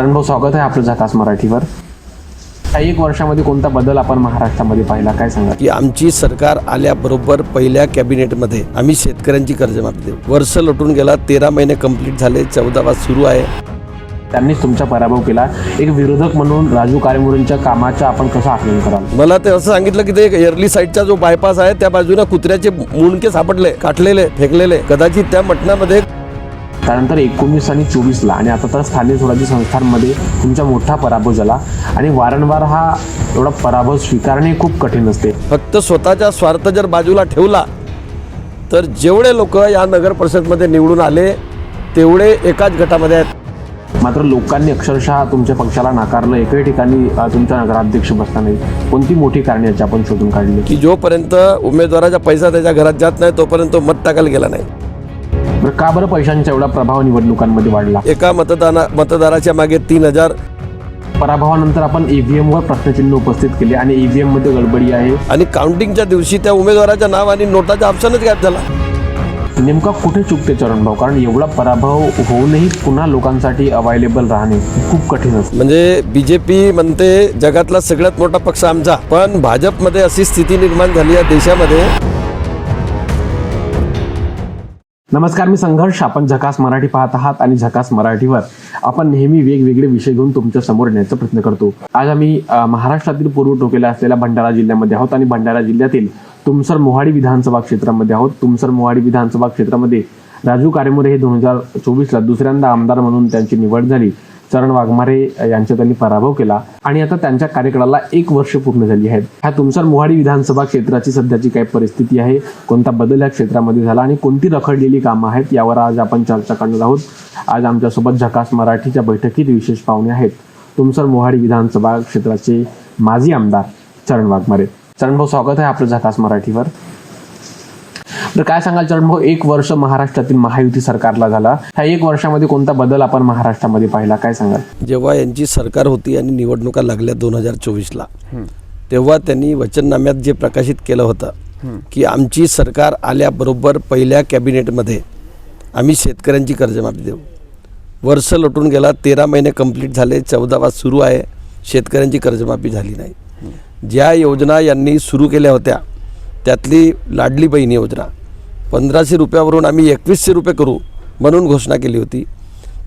कारण भाऊ स्वागत आहे आपलं झकास मराठीवर. काही एक वर्षामध्ये कोणता बदल आपण महाराष्ट्रामध्ये पाहिला काय सांगा की आमची सरकार आल्याबरोबर पहिल्या कॅबिनेटमध्ये आम्ही शेतकऱ्यांची कर्जमाफी देऊ वर्ष लटून गेला तेरा महिने कंप्लीट झाले चौदावा सुरू आहे. त्यांनीच तुमचा पराभव केला. एक विरोधक म्हणून राजू कारेमुरेंच्या कामाचं आपण कसं आकलन कराल? मला ते असं सांगितलं की ते एअरली साईडचा जो बायपास आहे त्या बाजूला कुत्र्याचे मुंडके सापडले काटलेले फेकलेले. कदाचित त्या मटणामध्ये त्यानंतर एकोणीस आणि चोवीसला आणि आता तर स्थानिक स्वराज्य संस्थांमध्ये तुमचा मोठा पराभव झाला आणि वारंवार हा एवढा पराभव स्वीकारणे खूप कठीण असते. फक्त स्वतःचा स्वार्थ जर बाजूला ठेवला तर जेवढे लोक या नगर परिषदमध्ये निवडून आले तेवढे एकाच गटामध्ये आहेत. मात्र लोकांनी अक्षरशः तुमच्या पक्षाला नाकारलं एकही ठिकाणी तुमचा नगराध्यक्ष बसता नाही. कोणती मोठी कारणे याची आपण शोधून काढली? की जोपर्यंत उमेदवाराचा पैसा त्याच्या घरात जात नाही तोपर्यंत तो मत टाकायला गेला नाही. बरं का बरं पैशांचा एवढा प्रभाव निवडणुकांमध्ये वाढला? एका मतदाना मतदाराच्या मागे तीन हजार पराभवानंतर आपण ईव्हीएम वर प्रश्नचिन्ह उपस्थित केले आणि ईव्हीएममध्ये गडबडी आहे. आणि काउंटिंगच्या दिवशी त्या उमेदवाराचं नाव आणि नोटाचा ऑप्शनच गायब झाला. नेमका कुठे चुकते चरणभाऊ कारण एवढा पराभव होऊनही पुन्हा लोकांसाठी अवेलेबल राहणे खूप कठीण असते. म्हणजे बीजेपी म्हणते जगातला सगळ्यात मोठा पक्ष आमचा. पण भाजपमध्ये अशी स्थिती निर्माण झाली या देशामध्ये. नमस्कार मी संघर्ष. आपण झकास मराठी पाहत आहात आणि झकास मराठीवर आपण नेहमी वेगवेगळे विषय घेऊन तुमच्यासमोर येण्याचा प्रयत्न करतो. आज आम्ही महाराष्ट्रातील पूर्व टोकेला असलेल्या भंडारा जिल्ह्यामध्ये आहोत आणि भंडारा जिल्ह्यातील तुमसर मोहाडी विधानसभा क्षेत्रामध्ये आहोत. तुमसर मोहाडी विधानसभा क्षेत्रामध्ये राजू कारेमोरे हे दोन हजार चोवीसला दुसऱ्यांदा आमदार म्हणून त्यांची निवड झाली. चरण वाघमारे यांचा त्यांनी पराभव केला. आणि आता त्यांच्या कार्यकाळाला एक वर्ष पूर्ण झाली आहेत. ह्या तुमसर मोहाडी विधानसभा क्षेत्राची सध्याची काय परिस्थिती आहे? कोणता बदल या क्षेत्रामध्ये झाला आणि कोणती रखडलेली कामं आहेत? यावर आज आपण चर्चा करणार आहोत. आज आमच्यासोबत झकास मराठीच्या बैठकीत विशेष पाहुणे आहेत. तुमसर मोहाडी विधानसभा क्षेत्राचे माजी आमदार चरण वाघमारे. चरण भाऊ स्वागत आहे आपलं झकास मराठीवर. तर काय सांगाल चरण भाऊ एक वर्ष महाराष्ट्रातील महायुती सरकारला झाला. ह्या एक वर्षामध्ये कोणता बदल आपण महाराष्ट्रामध्ये पाहिला? काय सांगाल? जेव्हा यांची सरकार होती आणि निवडणुका लागल्या दोन हजार चोवीसला तेव्हा त्यांनी वचननाम्यात जे प्रकाशित केलं होतं की आमची सरकार आल्याबरोबर पहिल्या कॅबिनेटमध्ये आम्ही शेतकऱ्यांची कर्जमाफी देऊ. वर्ष लुटून गेला तेरा महिने कंप्लीट झाले चौदावा सुरू आहे शेतकऱ्यांची कर्जमाफी झाली नाही. ज्या योजना यांनी सुरू केल्या होत्या त्यातली लाडली बहीण योजना पंधराशे रुपयावरून आम्ही एकवीसशे रुपये करू म्हणून घोषणा केली होती.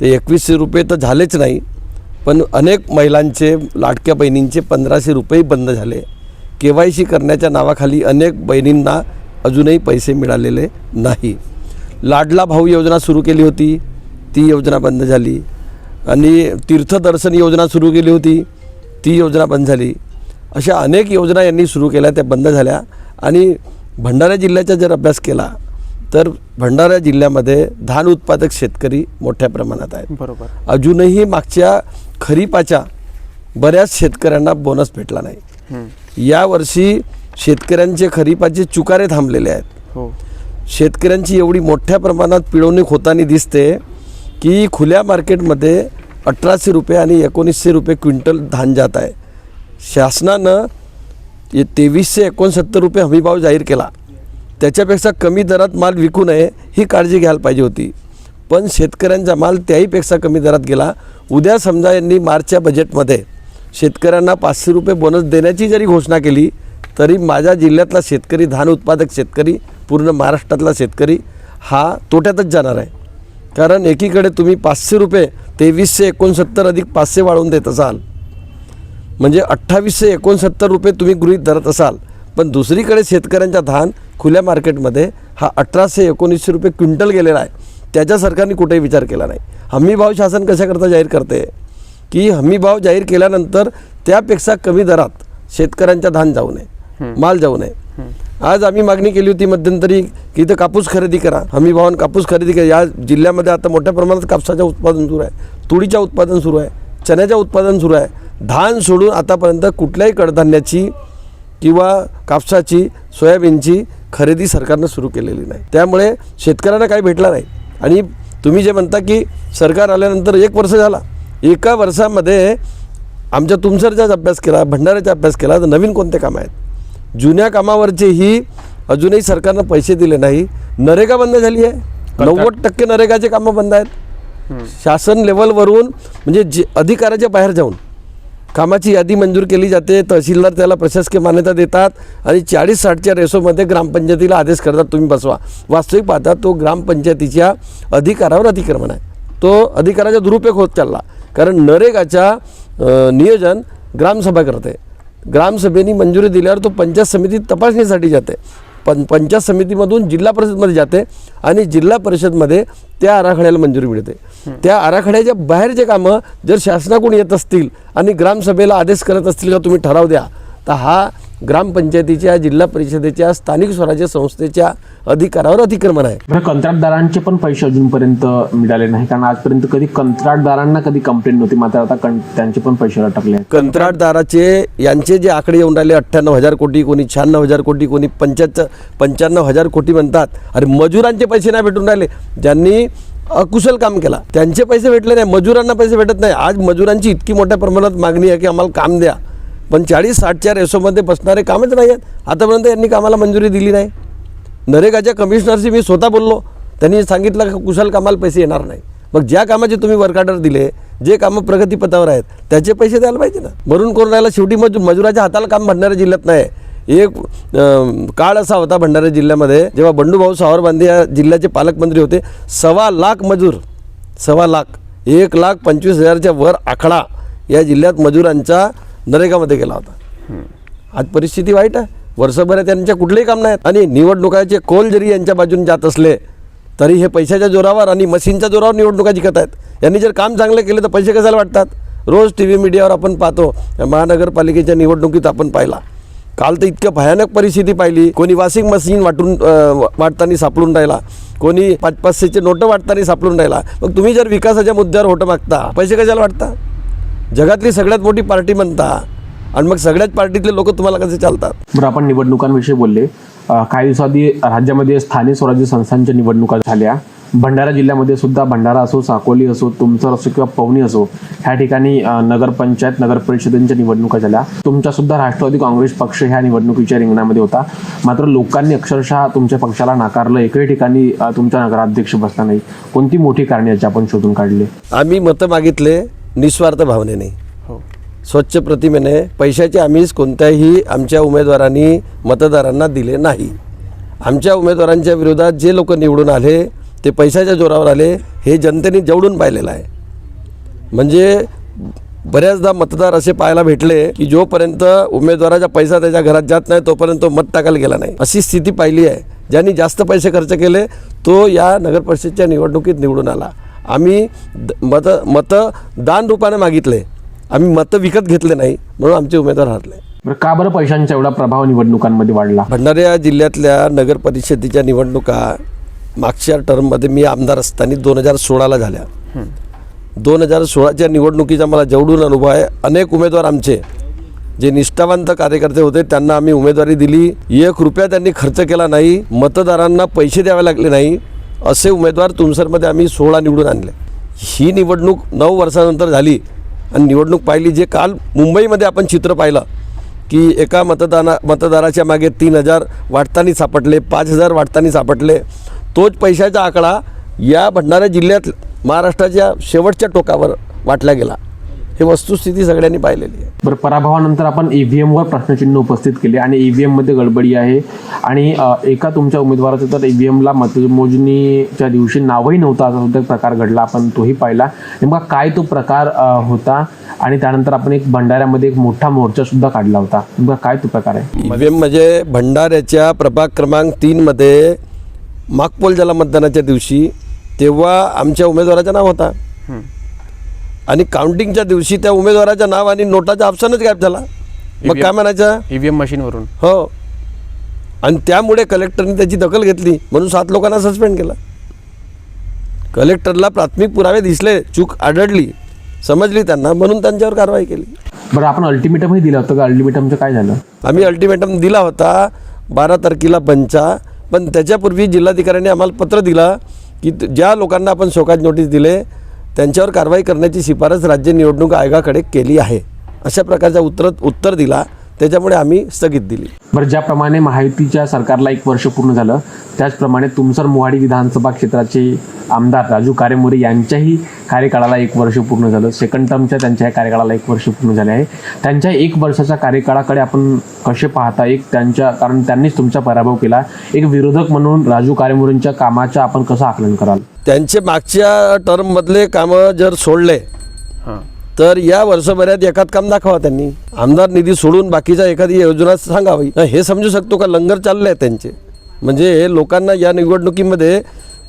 ते एकवीसशे रुपये तर झालेच नाही पण अनेक महिलांचे लाडक्या बहिणींचे पंधराशे रुपयेही बंद झाले. के वाय सी करण्याच्या नावाखाली अनेक बहिणींना अजूनही पैसे मिळालेले नाही. लाडला भाऊ योजना सुरू केली होती ती योजना बंद झाली. आणि तीर्थदर्शन योजना सुरू केली होती ती योजना बंद झाली. अशा अनेक योजना यांनी सुरू केल्या त्या बंद झाल्या. आणि भंडारा जिल्ह्याचा जर अभ्यास केला तर भंडारा जिल्ह्यामध्ये धान उत्पादक शेतकरी मोठ्या प्रमाणात आहेत. बरोबर. अजूनही मागच्या खरीपाच्या बऱ्याच शेतकऱ्यांना बोनस भेटला नाही. यावर्षी शेतकऱ्यांचे खरीपाचे चुकारे थांबलेले आहेत. हो. शेतकऱ्यांची एवढी मोठ्या प्रमाणात पिळवणूक होताना दिसते की खुल्या मार्केटमध्ये अठराशे रुपये आणि एकोणीसशे रुपये क्विंटल धान जात आहे. शासनानं तेवीसशे एकोणसत्तर रुपये हमीभाव जाहीर केला. त्याच्यापेक्षा कमी दरात माल विकू नये ही काळजी घ्यायला पाहिजे होती. पण शेतकऱ्यांचा माल त्याहीपेक्षा कमी दरात गेला. उद्या समजा यांनी मार्चच्या बजेटमध्ये शेतकऱ्यांना पाचशे रुपये बोनस देण्याची जरी घोषणा केली तरी माझ्या जिल्ह्यातला शेतकरी धान उत्पादक शेतकरी पूर्ण महाराष्ट्रातला शेतकरी हा तोट्यातच जाणार आहे. कारण एकीकडे तुम्ही पाचशे रुपये तेवीसशे एकोणसत्तर अधिक पाचशे वाढवून देत असाल म्हणजे अठ्ठावीसशे एकोणसत्तर रुपये तुम्ही गृहीत धरत असाल पण दुसरीकडे शेतकऱ्यांचा धान खुल्या मार्केटमध्ये हा अठराशे एकोणीसशे रुपये क्विंटल गेलेला आहे. त्याच्या सरकारने कुठेही विचार केला नाही. हमीभाव शासन कशाकरता जाहीर करते? की हमीभाव जाहीर केल्यानंतर त्यापेक्षा कमी दरात शेतकऱ्यांचा धान जाऊ नये माल जाऊ नये. आज आम्ही मागणी केली होती मध्यंतरी की इथं कापूस खरेदी करा हमी भावान कापूस खरेदी करा. या जिल्ह्यामध्ये आता मोठ्या प्रमाणात कापसाचं उत्पादन सुरू आहे तुरीचं उत्पादन सुरू आहे चण्याचं उत्पादन सुरू आहे. धान सोडून आतापर्यंत कुठल्याही कडधान्याची किंवा कापसाची सोयाबीनची खरेदी सरकारनं सुरू केलेली नाही. त्यामुळे शेतकऱ्यांना काही भेटला नाही. आणि तुम्ही जे म्हणता की सरकार आल्यानंतर एक वर्ष झाला. एका वर्षामध्ये आमच्या तुमसरचाच अभ्यास केला भंडाऱ्याचा अभ्यास केला तर नवीन कोणते कामं आहेत? जुन्या कामावरचेही अजूनही सरकारनं पैसे दिले नाही. नरेगा बंद झाली आहे. नव्वद टक्के नरेगाचे कामं बंद आहेत. शासन लेवलवरून म्हणजे जे अधिकाराच्या बाहेर जाऊन कामाची यादी मंजूर केली जाते. तहसीलदार त्याला प्रशासकीय मान्यता देतात आणि चाळीस साठच्या रेसोमध्ये ग्रामपंचायतीला आदेश करतात. तुम्ही बसवा. वास्तविक पाहता तो ग्रामपंचायतीच्या अधिकारावर अतिक्रमण आहे. तो अधिकाराचा दुरुपयोग होत चालला. कारण नरेगाच्या नियोजन ग्रामसभा करते. ग्रामसभेने मंजुरी दिल्यावर तो पंचायत समितीत तपासणीसाठी जाते. पण पंचायत समितीमधून जिल्हा परिषदमध्ये जाते आणि जिल्हा परिषदमध्ये त्या आराखड्याला मंजुरी मिळते. त्या आराखड्याच्या बाहेरचे कामं जर शासनाकडून येत असतील आणि ग्रामसभेला आदेश करत असतील का तुम्ही ठराव द्या तर हा ग्रामपंचायतीच्या जिल्हा परिषदेच्या स्थानिक स्वराज्य संस्थेच्या अधिकारावर अतिक्रमण आहे. कंत्राटदारांचे पण पैसे अजूनपर्यंत मिळाले नाही. कारण आजपर्यंत कधी कंत्राटदारांना कधी कंप्लेंट नव्हती मात्र आता त्यांचे पण पैसे अटकले कंत्राटदाराचे यांचे जे आकडे येऊन राहिले अठ्ठ्याण्णव हजार कोटी कोणी शहाण्णव हजार कोटी कोणी पंच्याहत्तर पंच्याण्णव हजार कोटी म्हणतात. अरे मजुरांचे पैसे नाही भेटून राहिले. ज्यांनी अकुशल काम केला त्यांचे पैसे भेटले नाही मजुरांना पैसे भेटत नाही. आज मजुरांची इतकी मोठ्या प्रमाणात मागणी आहे की आम्हाला काम द्या. पण चाळीस साठच्या रेसोमध्ये बसणारे कामच नाही आहेत आतापर्यंत यांनी कामाला मंजुरी दिली नाही. नरेगाच्या कमिशनरशी मी स्वतः बोललो. त्यांनी सांगितलं की कुशल कामाला पैसे येणार नाही. मग ज्या कामाचे तुम्ही वर्क ऑर्डर दिले जे कामं प्रगतीपथावर आहेत त्याचे पैसे द्यायला पाहिजे ना? भरून करून राहिला शेवटी मजूर मजुराच्या हाताला काम भंडारा जिल्ह्यात नाही. एक काळ असा होता भंडारा जिल्ह्यामध्ये जेव्हा बंडूभाऊ सावरबांधे या जिल्ह्याचे पालकमंत्री होते. सव्वा लाख मजूर सव्वा लाख एक लाख पंचवीस हजारच्या वर आकडा या जिल्ह्यात मजुरांचा नरेगामध्ये गेला होता. आज परिस्थिती वाईट आहे. वर्षभरात त्यांच्या कुठलेही काम नाहीत. आणि निवडणुकाचे कोल जरी यांच्या बाजूने जात असले तरी हे पैशाच्या जोरावर आणि मशीनच्या जोरावर निवडणुका जिंकत आहेत यांनी जर काम चांगलं केले तर पैसे कशाला वाटतात? रोज टी व्ही मीडियावर आपण पाहतो महानगरपालिकेच्या निवडणुकीत आपण पाहिला. काल तर इतकं भयानक परिस्थिती पाहिली. कोणी वॉशिंग मशीन वाटून वाटताना सापडून राहिला. कोणी पाच पाचशेचे नोटं वाटताना सापडून राहिला. मग तुम्ही जर विकासाच्या मुद्द्यावर होटं मागता पैसे कशाला वाटता जगातली सगळ्यात मोठी पार्टी म्हणता आणि मग सगळ्याच पार्टीतले लोक तुम्हाला कसे चालतात? बरं आपण निवडणुकांविषयी बोलले. काही दिवसाआधी राज्यामध्ये स्थानिक स्वराज्य संस्थांच्या निवडणुका झाल्या. भंडारा जिल्ह्यामध्ये सुद्धा भंडारा असो साकोली असो तुमचं असो किंवा पवनी असो ह्या ठिकाणी नगरपंचायत नगर परिषदेच्या निवडणुका झाल्या. तुमच्या सुद्धा राष्ट्रवादी काँग्रेस पक्ष ह्या निवडणुकीच्या रिंगणामध्ये होता. मात्र लोकांनी अक्षरशः तुमच्या पक्षाला नाकारलं. एकही ठिकाणी तुमचा नगराध्यक्ष बसला नाही. कोणती मोठी कारणे याची आपण शोधून काढली? आम्ही मतं मागितले. निस्वार्थ भावनेने. स्वच्छ प्रतिमेने पैशाचे आम्हीच कोणत्याही आमच्या उमेदवारांनी मतदारांना दिले नाही. आमच्या उमेदवारांच्या विरोधात जे लोक निवडून आले ते पैशाच्या जोरावर आले हे जनतेने जवळून पाहिलेलं आहे. म्हणजे बऱ्याचदा मतदार असे पाहायला भेटले की जोपर्यंत उमेदवाराचा पैसा त्याच्या घरात जात नाही तोपर्यंत तो मत टाकायला गेला नाही. अशी स्थिती पाहिली आहे. ज्यांनी जास्त पैसे खर्च केले तो या नगरपरिषदच्या निवडणुकीत निवडून आला. आम्ही द- मत मतं दान रूपाने मागितले. आम्ही मतं विकत घेतले नाही म्हणून आमचे उमेदवार हरले. बरं का बरं पैशांचा एवढा प्रभाव निवडणुकांमध्ये वाढला? भंडारा जिल्ह्यातल्या नगर परिषदेच्या निवडणुका मागच्या टर्ममध्ये मी आमदार असताना दोन हजार सोळाला झाल्या. दोन हजार सोळाच्या निवडणुकीचा मला जेवढून अनुभव आहे. अनेक उमेदवार आमचे जे निष्ठावंत कार्यकर्ते होते त्यांना आम्ही उमेदवारी दिली. एक रुपया त्यांनी खर्च केला नाही. मतदारांना पैसे द्यावे लागले नाही. असे उमेदवार तुमसरमध्ये आम्ही सोळा निवडून आणले. ही निवडणूक नऊ वर्षानंतर झाली आणि निवडणूक पाहिली जे काल मुंबईमध्ये आपण चित्र पाहिलं की एका मतदाना मतदाराच्या मागे तीन हजार वाटतानी सापडले पाच हजार वाटतानी सापडले. तोच पैशाचा आकडा या भंडारा जिल्ह्यात महाराष्ट्राच्या शेवटच्या टोकावर वाटला गेला. हे वस्तुस्थिती सगळ्यांनी पाहिलेली आहे. बरं पराभवानंतर आपण ईव्हीएम वर प्रश्नचिन्ह उपस्थित केले आणि ईव्हीएममध्ये गडबडी आहे आणि एका तुमच्या उमेदवाराचं तर ईव्हीएम ला मतमोजणीच्या दिवशी नावही नव्हतं असा सुद्धा प्रकार घडला आपण तोही पाहिला. नेमका काय तो प्रकार होता आणि त्यानंतर आपण एक भंडाऱ्यामध्ये एक मोठा मोर्चा सुद्धा काढला होता. नेमका काय तो प्रकार आहे? ईव्हीएम म्हणजे भंडाऱ्याच्या प्रभाग क्रमांक तीनमध्ये मागपोल झाला मतदानाच्या दिवशी तेव्हा आमच्या उमेदवाराचं नाव होता. आणि काउंटिंगच्या दिवशी त्या उमेदवाराचं नाव आणि नोटाचा ऑप्शनच गायब झाला. मग काय म्हणायचं? ईव्हीएम मशीनवरून. हो. आणि त्यामुळे कलेक्टरने त्याची दखल घेतली म्हणून सात लोकांना सस्पेंड केलं. कलेक्टरला प्राथमिक पुरावे दिसले चूक आढळली समजली त्यांना म्हणून त्यांच्यावर कारवाई केली. बरं आपण अल्टिमेटमही दिलं होतं का? अल्टिमेटमचं काय झालं? आम्ही अल्टिमेटम दिला होता बारा तारखेला बंचा पण त्याच्यापूर्वी जिल्हाधिकाऱ्यांनी आम्हाला पत्र दिलं की ज्या लोकांना आपण शोकाज नोटीस दिले त्यांच्यावर कारवाई करण्याची शिफारस राज्य निवडणूक आयोगाकडे केली आहे. अशा प्रकारचा उत्तर उत्तर दिला त्याच्यामुळे आम्ही स्थगित दिली. बरं ज्याप्रमाणे माहितीच्या सरकारला एक वर्ष पूर्ण झालं त्याचप्रमाणे तुमसर मोहाडी विधानसभा क्षेत्राचे आमदार राजू कारेमोरे यांच्याही कार्यकाळाला एक वर्ष पूर्ण झालं. सेकंड टर्मच्या त्यांच्या कार्यकाळाला एक वर्ष पूर्ण झाले आहे. त्यांच्या एक वर्षाच्या कार्यकाळाकडे आपण कसे पाहता? एक त्यांच्या कारण त्यांनीच तुमचा पराभव केला. एक विरोधक म्हणून राजू कारेमोरेंच्या कामाचं आपण कसं आकलन कराल? त्यांचे मागच्या टर्ममधले कामं जर सोडले तर या वर्षभरात एखाद काम दाखवा त्यांनी. आमदार निधी सोडून बाकीच्या एखादी योजना सांगावी. हे समजू शकतो का? लंगर चालले आहेत त्यांचे. म्हणजे लोकांना या निवडणुकीमध्ये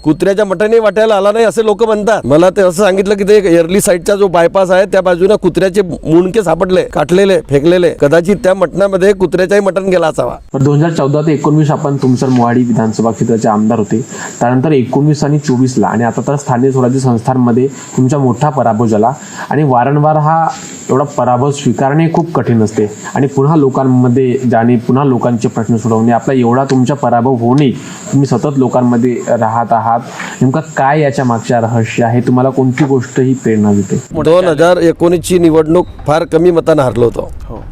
कुत्र्याच्या मठाने वाटायला आला नाही असे लोक म्हणतात. मला ते असं सांगितलं की ते एअरली साईडचा जो बायपास आहे त्या बाजूने कुत्र्याचे मुंडके सापडले काटलेले फेकलेले. कदाचित त्या मटणामध्ये कुत्र्याचाही मटण गेला असावा. दोन हजार चौदा ते एकोणवीस आपण तुमसर मोहाडी विधानसभा क्षेत्राचे आमदार होते. त्यानंतर एकोणवीस आणि चोवीसला आणि आता तर स्थानिक स्वराज्य संस्थांमध्ये तुमचा मोठा पराभव झाला. आणि वारंवार हा एवढा पराभव स्वीकारणे खूप कठीण असते. आणि पुन्हा लोकांमध्ये जाणे पुन्हा लोकांचे प्रश्न सोडवणे आपला एवढा तुमचा पराभव होणे तुम्ही सतत लोकांमध्ये राहत आहात. नेमका काय याच्या मागच्या रहस्य आहे? तुम्हाला कोणती गोष्ट ही प्रेरणा देते? दोन हजार एकोणीसची निवडणूक फार कमी मतानं हारलो होतो.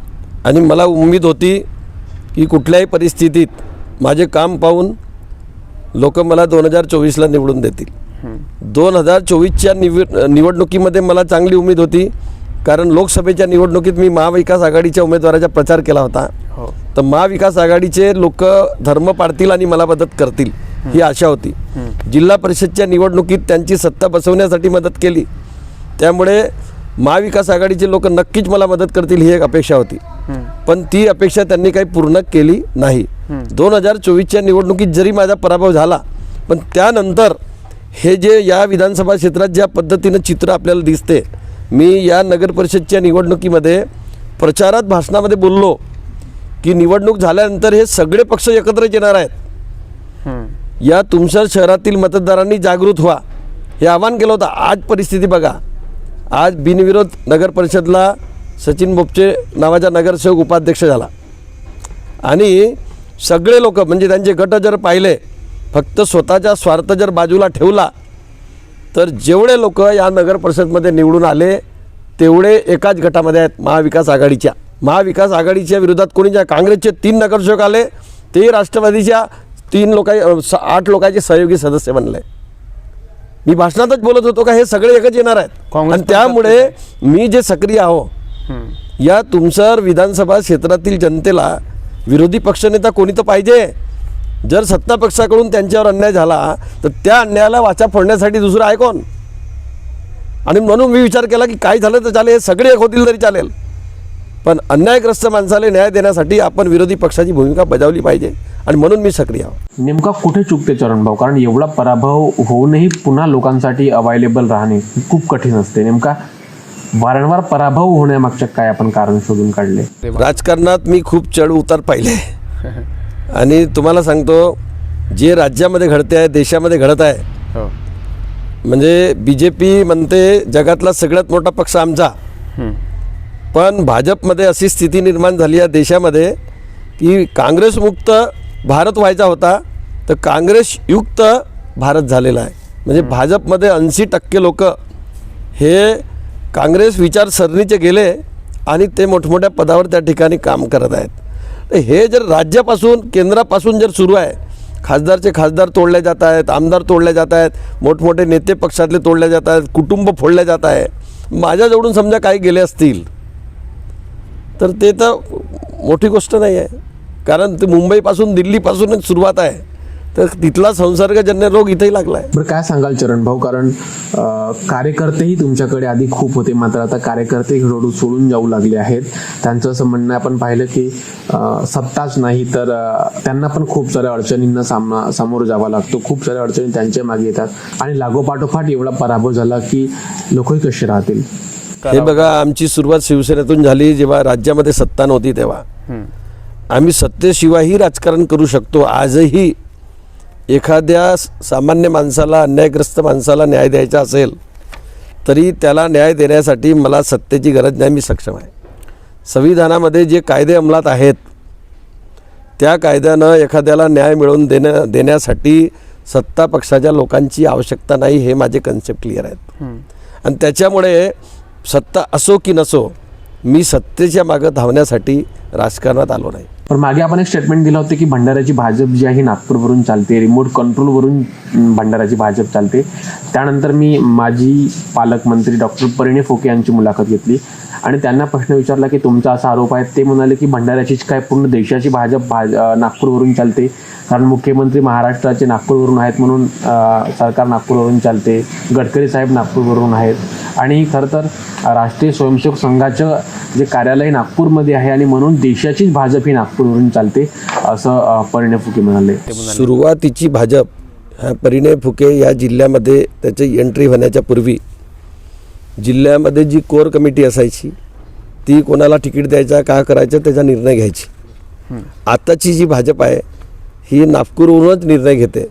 आणि मला उमेद होती की कुठल्याही परिस्थितीत माझे काम पाहून लोक मला दोन हजार चोवीसला निवडून देतील. दोन हजार चोवीसच्या निव निवडणुकीमध्ये मला चांगली उमेद होती कारण लोकसभेच्या निवडणुकीत मी महाविकास आघाडीच्या उमेदवाराचा प्रचार केला होता. तर महाविकास आघाडीचे लोक धर्म पाडतील आणि मला मदत करतील. ही आशा होती. जिल्हा परिषदच्या निवडणुकीत त्यांची सत्ता बसवण्यासाठी मदत केली. त्यामुळे महाविकास आघाडीचे लोक नक्कीच मला मदत करतील ही एक अपेक्षा होती. पण ती अपेक्षा त्यांनी काही पूर्ण केली नाही. दोन हजार चोवीसच्या निवडणुकीत जरी माझा पराभव झाला पण त्यानंतर हे जे या विधानसभा क्षेत्रात ज्या पद्धतीनं चित्र आपल्याला दिसते मी या नगर परिषदच्या निवडणुकीमध्ये प्रचारात भाषणामध्ये बोललो की निवडणूक झाल्यानंतर हे सगळे पक्ष एकत्रच येणार आहेत. या तुमच्या शहरातील मतदारांनी जागृत व्हा. हे आवाहन केलं होतं. आज परिस्थिती बघा. आज बिनविरोध नगर परिषदला सचिन बोपचे नावाचा नगरसेवक उपाध्यक्ष झाला. आणि सगळे लोक म्हणजे त्यांचे गट जर पाहिले फक्त स्वतःचा स्वार्थ जर बाजूला ठेवला तर जेवढे लोक या नगर परिषदमध्ये निवडून आले तेवढे एकाच गटामध्ये आहेत महाविकास आघाडीच्या. महाविकास आघाडीच्या विरोधात कोणीच्या काँग्रेसचे तीन नगरसेवक आले तेही राष्ट्रवादीच्या तीन लोका आठ लोकांचे सहयोगी सदस्य बनले. मी भाषणातच बोलत होतो का हे सगळे एकच येणार आहेत. आणि त्यामुळे मी जे सक्रिय आहो या तुमसर विधानसभा क्षेत्रातील जनतेला विरोधी पक्षनेता कोणी तर पाहिजे. जर सत्ता पक्षाकडून त्यांच्यावर अन्याय झाला तर त्या अन्यायाला वाचा फोडण्यासाठी दुसरं आहे कोण? आणि म्हणून मी विचार केला की काय झालं तर चालेल हे सगळे एक होतील तरी चालेल. पण अन्यायग्रस्त माणसाला न्याय देण्यासाठी आपण विरोधी पक्षाची भूमिका बजावली पाहिजे आणि म्हणून मी सक्रिय आहो नेमका कुठे चुकते चरणभाऊ कारण एवढा पराभव होऊनही पुन्हा लोकांसाठी अवेलेबल राहणे खूप कठीण असते. नेमका वारंवार पराभव होण्यामागच्या काय आपण कारण शोधून काढले? राजकारणात मी खूप चढ उतार पाहिले. आणि तुम्हाला सांगतो जे राज्यामध्ये घडते आहे देशामध्ये घडत आहे हो. म्हणजे बी जे पी म्हणते जगातला सगळ्यात मोठा पक्ष आमचा. पण भाजपमध्ये अशी स्थिती निर्माण झाली आहे देशामध्ये की काँग्रेसमुक्त भारत व्हायचा होता तर काँग्रेसयुक्त भारत झालेला आहे. म्हणजे भाजपमध्ये ऐंशी टक्के लोक हे काँग्रेस विचारसरणीचे गेले आणि ते मोठमोठ्या पदावर त्या ठिकाणी काम करत आहेत. तर हे जर राज्यापासून केंद्रापासून जर सुरू आहे खासदारचे खासदार तोडले जात आहेत आमदार तोडले जात आहेत मोठमोठे नेते पक्षातले तोडले जात आहेत कुटुंब फोडले जात आहे. माझ्याजवळून समजा काही गेले असतील तर ते तर मोठी गोष्ट नाही आहे. कारण ते मुंबईपासून दिल्लीपासूनच सुरुवात आहे. तर तिथला संसर्गजन्य रोग इथेही लागला आहे बरं काय सांगाल चरण भाऊ? कारण कार्यकर्तेही तुमच्याकडे आधी खूप होते. मात्र आता कार्यकर्ते रोडू सोडून जाऊ लागले आहेत. त्यांचं असं म्हणणं आपण पाहिलं की सत्ताच नाही तर त्यांना पण खूप साऱ्या अडचणींना सामना सामोरं जावा लागतो. खूप साऱ्या अडचणी त्यांच्या मागे येतात. आणि लागोपाठोपाठ एवढा पराभव झाला की लोकही कसे राहतील? हे बघा आमची सुरुवात शिवसेनेतून झाली जेव्हा राज्यामध्ये सत्ता नव्हती तेव्हा. आम्ही सत्तेशिवायही राजकारण करू शकतो. आजही एखाद्या सामान्य माणसाला अन्यायग्रस्त माणसाला न्याय द्यायचा असेल तरी त्याला न्याय देण्यासाठी मला सत्तेची गरज नाही मी सक्षम आहे. संविधानामध्ये जे कायदे अंमलात आहेत त्या कायद्यानं एखाद्याला न्याय मिळवून देण्या देण्यासाठी सत्ता पक्षाच्या लोकांची आवश्यकता नाही हे माझे कन्सेप्ट क्लिअर आहेत. आणि त्याच्यामुळे सत्ता असो की नसो मी सत्तेच्या मागं धावण्यासाठी राजकारणात आलो नाही. पण मागे आपण एक स्टेटमेंट दिलं होतं की भंडाऱ्याची भाजप जी आहे नागपूरवरून चालते रिमोट कंट्रोलवरून भंडाऱ्याची भाजप चालते. त्यानंतर मी माजी पालकमंत्री डॉक्टर परिणय फोके यांची मुलाखत घेतली. आणि त्यांना प्रश्न विचारला की तुमचा असा आरोप आहे ते म्हणाले की भंडाऱ्याचीच काय पूर्ण देशाची भाजप भाज नागपूरवरून चालते. कारण मुख्यमंत्री महाराष्ट्राचे नागपूरवरून आहेत म्हणून सरकार नागपूरवरून चालते गडकरी साहेब नागपूरवरून आहेत. आणि खरं तर राष्ट्रीय स्वयंसेवक संघाचं जे कार्यालय नागपूरमध्ये आहे आणि म्हणून देशाचीच भाजप ही नागपूरवरून चालते असं परिणय फुके म्हणाले. सुरुवातीची भाजप हा परिणय फुके या जिल्ह्यामध्ये त्याची एंट्री होण्याच्या पूर्वी जिल्ह्यामध्ये जी कोर कमिटी असायची ती कोणाला तिकीट द्यायचा का करायचं त्याचा निर्णय घ्यायची. आताची जी भाजप आहे ही नागपूरवरूनच निर्णय घेते.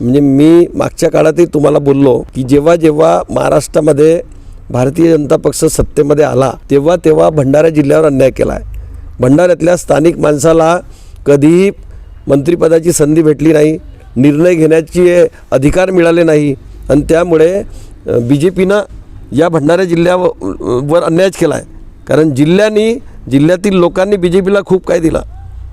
म्हणजे मी मागच्या काळातही तुम्हाला बोललो की जेव्हा जेव्हा महाराष्ट्रामध्ये भारतीय जनता पक्ष सत्तेमध्ये आला तेव्हा तेव्हा भंडारा जिल्ह्यावर अन्याय केला आहे भंडाऱ्यातल्या स्थानिक माणसाला कधीही मंत्रिपदाची संधी भेटली नाही निर्णय घेण्याचे अधिकार मिळाले नाही आणि त्यामुळे बी जे पीनं या भंडारा जिल्ह्यावर वर अन्यायच केला आहे कारण जिल्ह्यानी जिल्ह्यातील लोकांनी बी जे पीला खूप काय दिलं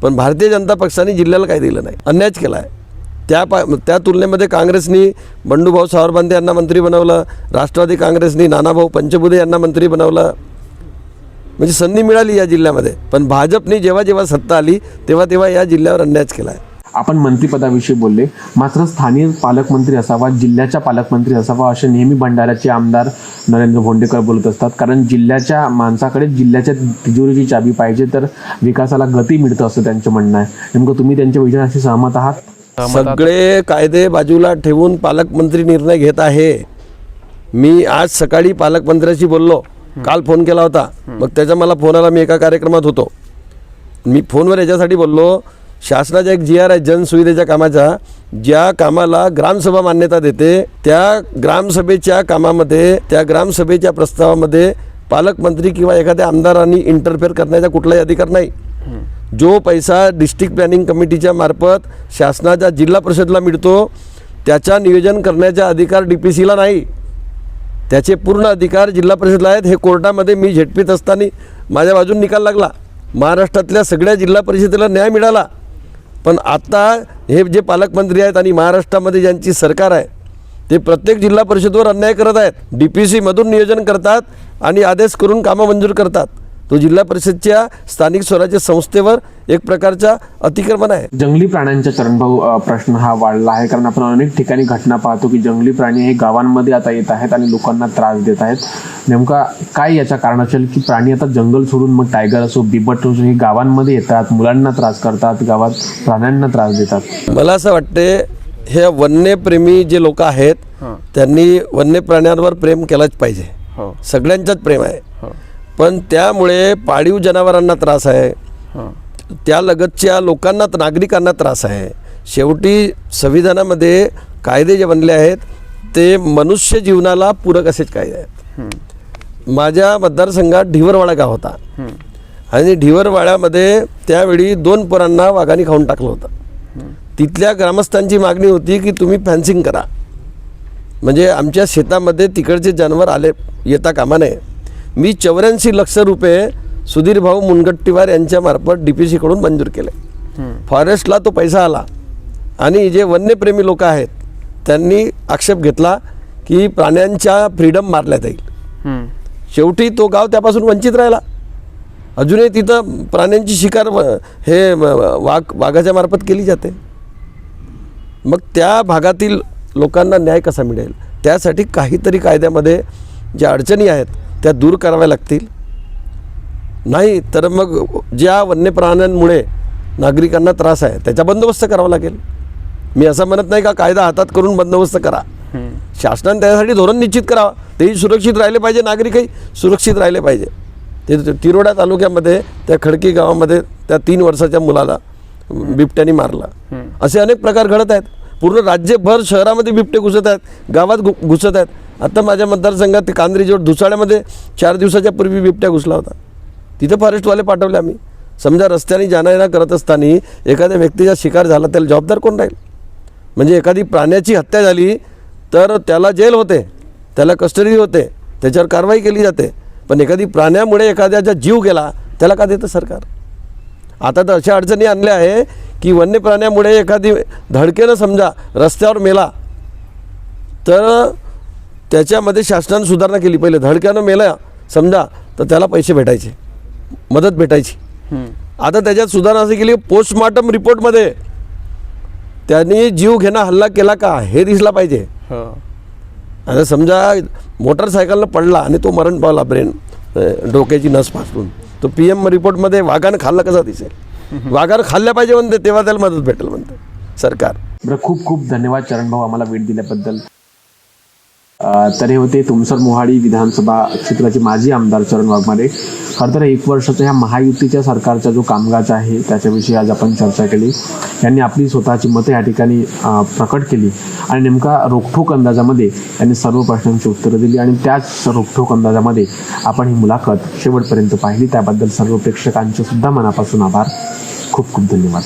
पण भारतीय जनता पक्षाने जिल्ह्याला काय दिलं नाही अन्यायच केला आहे त्या पा त्या तुलनेमध्ये काँग्रेसनी बंडूभाऊ सावरबांदे यांना मंत्री बनवलं राष्ट्रवादी काँग्रेसनी नानाभाऊ पंचबुधे यांना मंत्री बनवलं म्हणजे संधी मिळाली या जिल्ह्यामध्ये. पण भाजपने जेव्हा जेव्हा सत्ता आली तेव्हा तेव्हा या जिल्ह्यावर अन्यायच केला आहे आपण मंत्रिपदाविषयी बोलले. मात्र स्थानिक पालकमंत्री असावा जिल्ह्याचा पालकमंत्री असावा असे नेहमी भंडाऱ्याचे आमदार नरेंद्र भोंडेकर बोलत असतात. कारण जिल्ह्याच्या माणसाकडे जिल्ह्याच्या तिजोरीची चाबी पाहिजे तर विकासाला गती मिळतं असं त्यांचं म्हणणं आहे. नेमकं तुम्ही त्यांच्या विचाराशी सहमत आहात. सगळे कायदे बाजूला ठेवून पालकमंत्री निर्णय घेत आहे. मी आज सकाळी पालकमंत्र्याशी बोललो. काल फोन केला होता. मग त्याचा मला फोन आला मी एका कार्यक्रमात होतो. मी फोनवर याच्यासाठी बोललो शासनाचा एक जी आर आहे जनसुविधेच्या कामाचा ज्या कामाला ग्रामसभा मान्यता देते त्या ग्रामसभेच्या कामामध्ये त्या ग्रामसभेच्या प्रस्तावामध्ये पालकमंत्री किंवा एखाद्या आमदारांनी इंटरफेअर करण्याचा कुठलाही अधिकार नाही. जो पैसा डिस्ट्रिक्ट प्लॅनिंग कमिटीच्या मार्फत शासनाच्या जिल्हा परिषदला मिळतो त्याचा नियोजन करण्याचा अधिकार डी पी सीला नाही. त्याचे पूर्ण अधिकार जिल्हा परिषदला आहेत. हे कोर्टामध्ये मी झेटपीत असताना माझ्या बाजून निकाल लागला. महाराष्ट्रातल्या सगळ्या जिल्हा परिषदेला न्याय मिळाला. पण आत्ता हे जे पालकमंत्री आहेत आणि महाराष्ट्रामध्ये ज्यांची सरकार आहे ते प्रत्येक जिल्हा परिषदवर अन्याय करत आहेत. डी पी सीमधून नियोजन करतात आणि आदेश करून कामं मंजूर करतात. तो जिल्हा परिषदच्या स्थानिक स्वराज्य संस्थेवर एक प्रकारचा अतिक्रमण आहे. जंगली प्राण्यांचा चरणभाऊ प्रश्न हा वाढला आहे. कारण आपण अनेक ठिकाणी घटना पाहतो की जंगली प्राणी हे गावांमध्ये आता येत आहेत आणि लोकांना त्रास देत आहेत. नेमका काय याचं कारण असेल की प्राणी आता जंगल सोडून मग टायगर असो बिबट असो हे गावांमध्ये येतात मुलांना त्रास करतात गावात प्राण्यांना त्रास देतात. मला असं वाटते हे वन्यप्रेमी जे लोक आहेत त्यांनी वन्य प्राण्यांवर प्रेम केलंच पाहिजे. हो. सगळ्यांच्याच प्रेम आहे. हो. पण त्यामुळे पाळीव जनावरांना त्रास आहे. त्या लगतच्या लोकांना नागरिकांना त्रास आहे. शेवटी संविधानामध्ये कायदे जे बनले आहेत ते मनुष्य जीवनाला पूरक असेच कायदे आहेत. माझ्या मतदारसंघात ढिवरवाडा गाव होता. आणि ढिवरवाड्यामध्ये त्यावेळी दोन पोरांना वाघाने खाऊन टाकलं होतं. तिथल्या ग्रामस्थांची मागणी होती की तुम्ही फॅन्सिंग करा. म्हणजे आमच्या शेतामध्ये तिकडचे जनावर आले येता कामा नये. मी चौऱ्याऐंशी लक्ष रुपये सुधीर भाऊ मुनगट्टीवार यांच्या मार्फत डी पी सीकडून मंजूर केले. फॉरेस्टला तो पैसा आला. आणि जे वन्यप्रेमी लोक आहेत त्यांनी आक्षेप घेतला की प्राण्यांच्या फ्रीडम मारल्या जाईल. शेवटी तो गाव त्यापासून वंचित राहिला. अजूनही तिथं प्राण्यांची शिकार हे वाघ वाघाच्या मार्फत केली जाते. मग त्या भागातील लोकांना न्याय कसा मिळेल? त्यासाठी काहीतरी कायद्यामध्ये ज्या अडचणी आहेत त्या दूर कराव्या लागतील? नाही तर मग ज्या वन्य प्राण्यांमुळे नागरिकांना त्रास आहे त्याचा बंदोबस्त करावा लागेल. मी असं म्हणत नाही का कायदा हातात करून बंदोबस्त करा. शासनाने त्यासाठी धोरण निश्चित करावं. तेही सुरक्षित राहिले पाहिजे नागरिकही सुरक्षित राहिले पाहिजे. ते तिरोडा तालुक्यामध्ये त्या खडकी गावामध्ये त्या तीन वर्षाच्या मुलाला बिबट्याने मारला. असे अनेक प्रकार घडत आहेत. पूर्ण राज्यभर शहरामध्ये बिबटे घुसत आहेत गावात घु घुसत आहेत. आता माझ्या मतदारसंघात ते कांद्रीजवळ दुसाळ्यामध्ये चार दिवसाच्या पूर्वी बिबट्या घुसला होता. तिथं फॉरेस्टवाले पाठवले आम्ही. समजा रस्त्याने जाणायला करत असताना एखाद्या व्यक्तीचा शिकार झाला त्याला जबाबदार कोण राहील? म्हणजे एखादी प्राण्याची हत्या झाली तर त्याला जेल होते त्याला कस्टडी होते त्याच्यावर कारवाई केली जाते. पण एखादी प्राण्यामुळे एखाद्याचा जीव गेला त्याला का देतं सरकार? आता तर अशा अडचणी आणल्या आहे की वन्य प्राण्यामुळे एखादी धडकेनं समजा रस्त्यावर मेला तर त्याच्यामध्ये शासनानं सुधारणा केली. पहिले धडक्यानं मेला समजा तर त्याला पैसे भेटायचे. मदत भेटायची. आता त्याच्यात सुधारणा अशी केली पोस्टमॉर्टम रिपोर्टमध्ये त्यांनी जीव घेणं हल्ला केला का हे दिसला पाहिजे. हो. आता समजा मोटरसायकलनं पडला आणि तो मरण पावला ब्रेन डोक्याची नस फासून तो पी एम रिपोर्टमध्ये वाघानं खाल्ला कसा दिसेल? वाघानं खाल्ल्या पाहिजे म्हणते तेव्हा त्याला मदत भेटेल म्हणते सरकार. खूप खूप धन्यवाद चरण भाऊ आम्हाला वेळ दिल्याबद्दल. तर हे होते तुमसर मोहाडी विधानसभा क्षेत्राचे माजी आमदार चरण वाघमारे. खरं तर एक वर्षाचा ह्या महायुतीच्या सरकारचा जो कामकाज आहे त्याच्याविषयी आज आपण चर्चा केली. यांनी आपली स्वतःची मतं या ठिकाणी प्रकट केली. आणि नेमका रोखठोक अंदाजामध्ये त्यांनी सर्व प्रश्नांची उत्तरं दिली आणि त्याच रोखठोक अंदाजामध्ये आपण ही मुलाखत शेवटपर्यंत पाहिली. त्याबद्दल सर्व प्रेक्षकांचे सुद्धा मनापासून आभार. खूप खूप धन्यवाद.